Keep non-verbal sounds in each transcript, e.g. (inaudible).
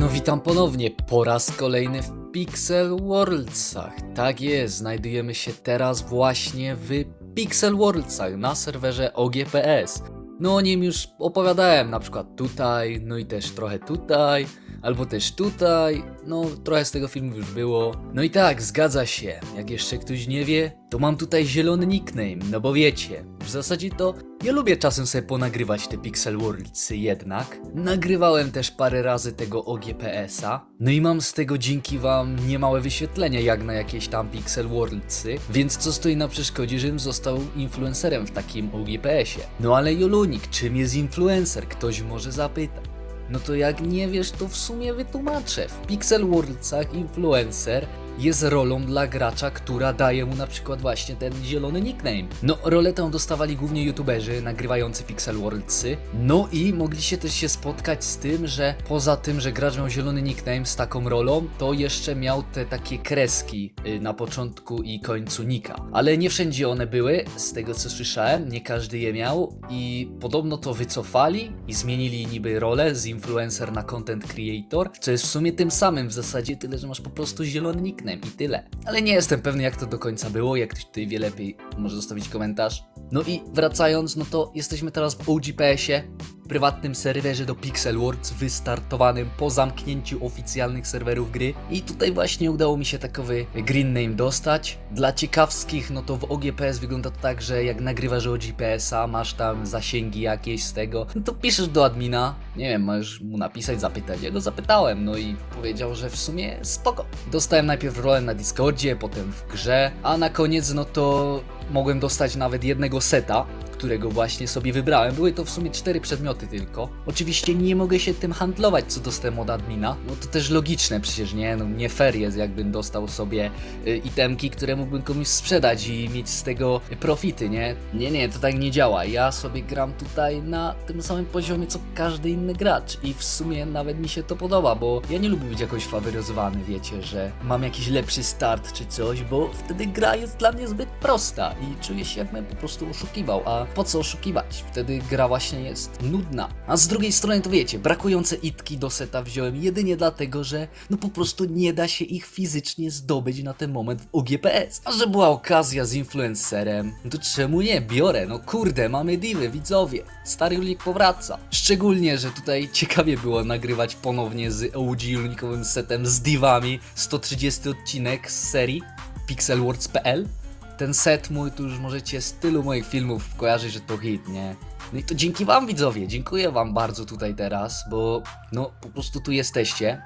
No witam ponownie po raz kolejny w Pixel Worldsach. Tak jest, znajdujemy się teraz właśnie w Pixel Worldsach na serwerze OGPS. No o nim już opowiadałem, na przykład tutaj, no i też trochę tutaj, albo też tutaj, no trochę z tego filmu już było. No i tak, zgadza się, jak jeszcze ktoś nie wie, to mam tutaj zielony nickname, no bo wiecie, w zasadzie to ja lubię czasem sobie ponagrywać te Pixel Worldsy jednak. Nagrywałem też parę razy tego OGPS-a, no i mam z tego dzięki wam niemałe wyświetlenia jak na jakieś tam Pixel Worldsy, więc co stoi na przeszkodzie, żebym został influencerem w takim OGPS-ie. No ale Jolunik, czym jest influencer? Ktoś może zapytać. No to jak nie wiesz, to w sumie wytłumaczę. W Pixel Worldsach influencer jest rolą dla gracza, która daje mu na przykład właśnie ten zielony nickname. No, rolę tę dostawali głównie youtuberzy nagrywający Pixel Worldsy. No i mogliście też się spotkać z tym, że poza tym, że gracz miał zielony nickname z taką rolą, to jeszcze miał te takie kreski y, na początku i końcu nika. Ale nie wszędzie one były, z tego co słyszałem, nie każdy je miał i podobno to wycofali i zmienili niby rolę z influencer na content creator, co jest w sumie tym samym w zasadzie, tyle że masz po prostu zielony nickname i tyle. Ale nie jestem pewny jak to do końca było, jak ktoś tutaj wie lepiej, może zostawić komentarz. No i wracając, no to jesteśmy teraz w OGPS-ie, prywatnym serwerze do Pixel Worlds wystartowanym po zamknięciu oficjalnych serwerów gry. I tutaj właśnie udało mi się takowy green name dostać. Dla ciekawskich, no to w OGPS wygląda to tak, że jak nagrywasz OGPS-a, masz tam zasięgi jakieś z tego, no to piszesz do admina, nie wiem, możesz mu napisać, zapytać, ja go zapytałem, no i powiedział, że w sumie spoko. Dostałem najpierw rolę na Discordzie, potem w grze, a na koniec no to mogłem dostać nawet jednego seta, którego właśnie sobie wybrałem. Były to w sumie cztery przedmioty tylko. Oczywiście nie mogę się tym handlować, co dostałem od admina. No to też logiczne przecież, nie? No nie fair jest, jakbym dostał sobie y, itemki, które mógłbym komuś sprzedać i mieć z tego profity, nie? Nie, nie, to tak nie działa. Ja sobie gram tutaj na tym samym poziomie, co każdy inny gracz i w sumie nawet mi się to podoba, bo ja nie lubię być jakoś faworyzowany, wiecie, że mam jakiś lepszy start czy coś, bo wtedy gra jest dla mnie zbyt prosta i czuję się jakbym po prostu oszukiwał, a po co oszukiwać? Wtedy gra właśnie jest nudna. A z drugiej strony to wiecie, brakujące itki do seta wziąłem jedynie dlatego, że no po prostu nie da się ich fizycznie zdobyć na ten moment w OGPS. A że była okazja z influencerem, no to czemu nie? Biorę, no kurde, mamy divy, widzowie. Stary Julik powraca. Szczególnie, że tutaj ciekawie było nagrywać ponownie z OG Julikowym setem z divami 130 odcinek z serii pixelwords.pl ten set mój, tu już możecie z tylu moich filmów kojarzyć, że to hit, nie? No i to dzięki wam widzowie, dziękuję wam bardzo tutaj teraz, bo no po prostu tu jesteście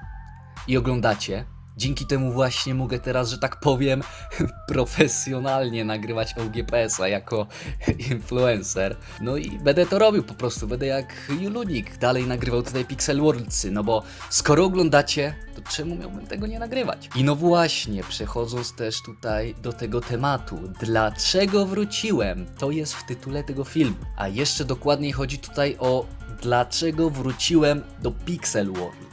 i oglądacie. Dzięki temu właśnie mogę teraz, że tak powiem, (laughs) profesjonalnie nagrywać OGPS-a jako (laughs) influencer. No i będę to robił po prostu, będę jak Julunik dalej nagrywał tutaj Pixel Worldsy, no bo skoro oglądacie, czemu miałbym tego nie nagrywać? I no właśnie, przechodząc też tutaj do tego tematu, dlaczego wróciłem? To jest w tytule tego filmu. A jeszcze dokładniej chodzi tutaj o dlaczego wróciłem do Pixel Worlds.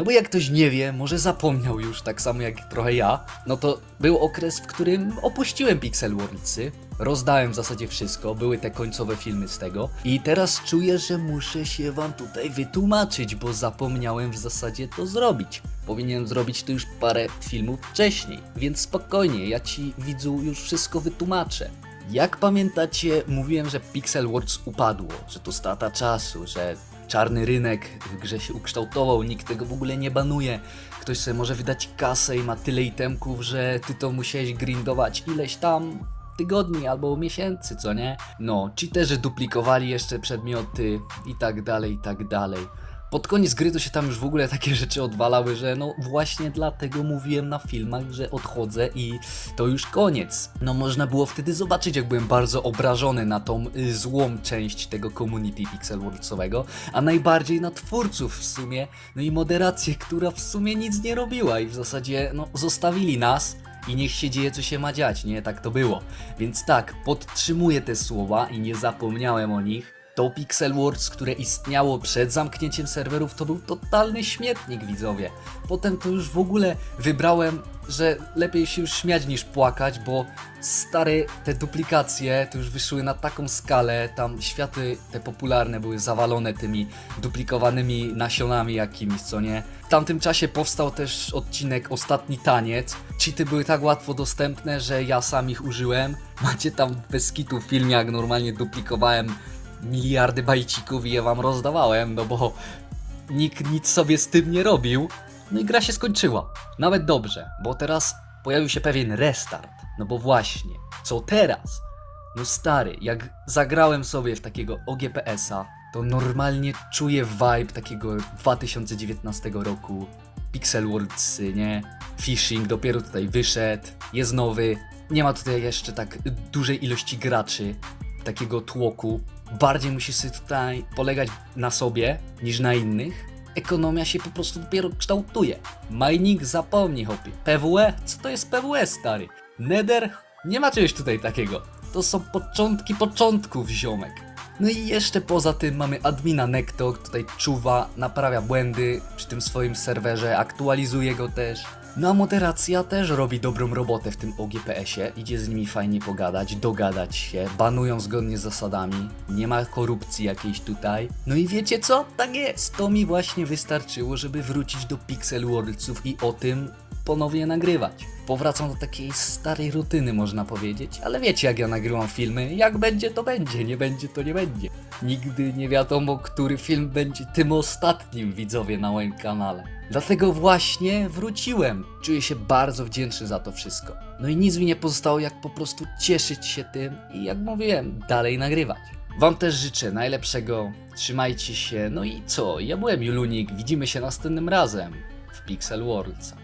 No bo jak ktoś nie wie, może zapomniał już tak samo jak trochę ja, no to był okres, w którym opuściłem Pixel Worldsy, rozdałem w zasadzie wszystko, były te końcowe filmy z tego i teraz czuję, że muszę się wam tutaj wytłumaczyć, bo zapomniałem w zasadzie to zrobić. Powinienem zrobić to już parę filmów wcześniej, więc spokojnie, ja ci widzu już wszystko wytłumaczę. Jak pamiętacie, mówiłem, że Pixel Worlds upadło, że to strata czasu, że czarny rynek w grze się ukształtował, nikt tego w ogóle nie banuje. Ktoś sobie może wydać kasę i ma tyle itemków, że ty to musiałeś grindować ileś tam tygodni albo miesięcy, co nie? No, cheaterzy duplikowali jeszcze przedmioty i tak dalej, i tak dalej. Pod koniec gry to się tam już w ogóle takie rzeczy odwalały, że no właśnie dlatego mówiłem na filmach, że odchodzę i to już koniec. No można było wtedy zobaczyć, jak byłem bardzo obrażony na tą y, złą część tego community Pixel Worldsowego, a najbardziej na twórców w sumie, no i moderację, która w sumie nic nie robiła i w zasadzie no zostawili nas i niech się dzieje, co się ma dziać, nie? Tak to było. Więc tak, podtrzymuję te słowa i nie zapomniałem o nich. To Pixel Wars, które istniało przed zamknięciem serwerów, to był totalny śmietnik, widzowie. Potem to już w ogóle wybrałem, że lepiej się już śmiać niż płakać, bo stare te duplikacje to już wyszły na taką skalę, tam światy te popularne były zawalone tymi duplikowanymi nasionami jakimiś, co nie? W tamtym czasie powstał też odcinek Ostatni Taniec. Cheaty były tak łatwo dostępne, że ja sam ich użyłem. Macie tam bez kitu film, jak normalnie duplikowałem miliardy bajcików i je wam rozdawałem, no bo nikt nic sobie z tym nie robił. No i gra się skończyła. Nawet dobrze, bo teraz pojawił się pewien restart. No bo właśnie, co teraz? No stary, jak zagrałem sobie w takiego OGPS-a, to normalnie czuję vibe takiego 2019 roku. Pixel Worldsy, nie? Phishing dopiero tutaj wyszedł, jest nowy. Nie ma tutaj jeszcze tak dużej ilości graczy, takiego tłoku. Bardziej musisz sobie tutaj polegać na sobie niż na innych. Ekonomia się po prostu dopiero kształtuje. Mining zapomnij, hopie. PWE? Co to jest PWE, stary? Nether? Nie ma czegoś tutaj takiego. To są początki początków, ziomek. No i jeszcze poza tym mamy admina Nekto, tutaj czuwa, naprawia błędy przy tym swoim serwerze, aktualizuje go też. No a moderacja też robi dobrą robotę w tym OGPS-ie, idzie z nimi fajnie pogadać, dogadać się, banują zgodnie z zasadami, nie ma korupcji jakiejś tutaj. No i wiecie co? Tak jest, to mi właśnie wystarczyło, żeby wrócić do Pixel Worldsów i o tym ponownie nagrywać. Powracam do takiej starej rutyny, można powiedzieć, ale wiecie jak ja nagrywam filmy, jak będzie to będzie, nie będzie to nie będzie. Nigdy nie wiadomo, który film będzie tym ostatnim widzowie na moim kanale. Dlatego właśnie wróciłem. Czuję się bardzo wdzięczny za to wszystko. No i nic mi nie pozostało, jak po prostu cieszyć się tym i jak mówiłem, dalej nagrywać. Wam też życzę najlepszego, trzymajcie się, no i co, ja byłem Julunik, widzimy się następnym razem w Pixel Worlds.